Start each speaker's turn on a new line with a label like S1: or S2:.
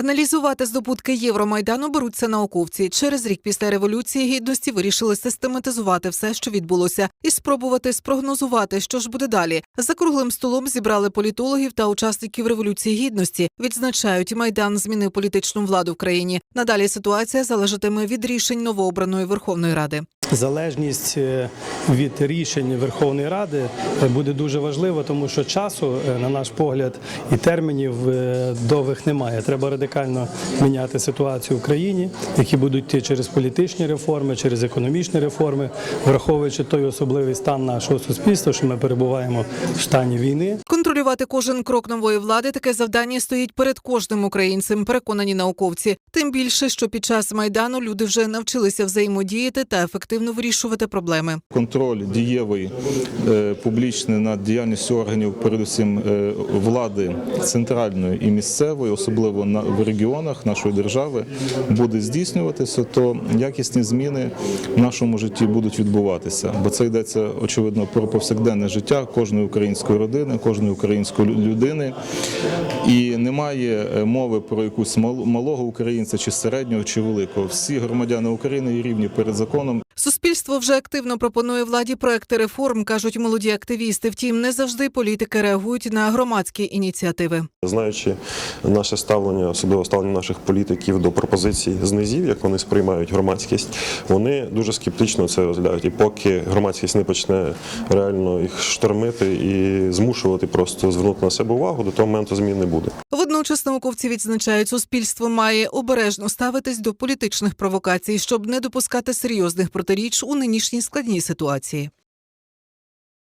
S1: Аналізувати здобутки Євромайдану беруться науковці. Через рік після революції гідності вирішили систематизувати все, що відбулося, і спробувати спрогнозувати, що ж буде далі. За круглим столом зібрали політологів та учасників революції гідності. Відзначають, майдан змінив політичну владу в країні. Надалі ситуація залежатиме від рішень новообраної Верховної Ради.
S2: Залежність е, від рішень Верховної Ради буде дуже важлива, тому що часу, е, на наш погляд, і термінів е, довгих немає. Треба радикально міняти ситуацію в країні, які будуть йти через політичні реформи, через економічні реформи, враховуючи той особливий стан нашого суспільства, що ми перебуваємо в стані війни.
S1: Контролювати кожен крок нової влади таке завдання стоїть перед кожним українцем, переконані науковці. Тим більше, що під час майдану люди вже навчилися взаємодіяти та ефективно вирішувати проблеми.
S3: Контроль дієвий е, публічний над діяльністю органів, передусім е, влади центральної і місцевої, особливо на в регіонах нашої держави, буде здійснюватися, то якісні зміни в нашому житті будуть відбуватися. Бо це йдеться очевидно про повсякденне життя кожної української родини, кожної української людини. І немає е, мови про якусь мал- малого українця чи середнього чи великого. Всі громадяни України є рівні перед законом.
S1: Суспільство вже активно пропонує владі проекти реформ, кажуть молоді активісти. Втім, не завжди політики реагують на громадські ініціативи.
S4: Знаючи наше ставлення, особливо ставлення наших політиків до пропозицій знизів, як вони сприймають громадськість, вони дуже скептично це розглядають. І поки громадськість не почне реально їх штормити і змушувати просто звернути на себе увагу, до того моменту змін не буде.
S1: Водночас науковці відзначають, суспільство має обережно ставитись до політичних провокацій, щоб не допускати серйозних протиріч у нинішній складній ситуації.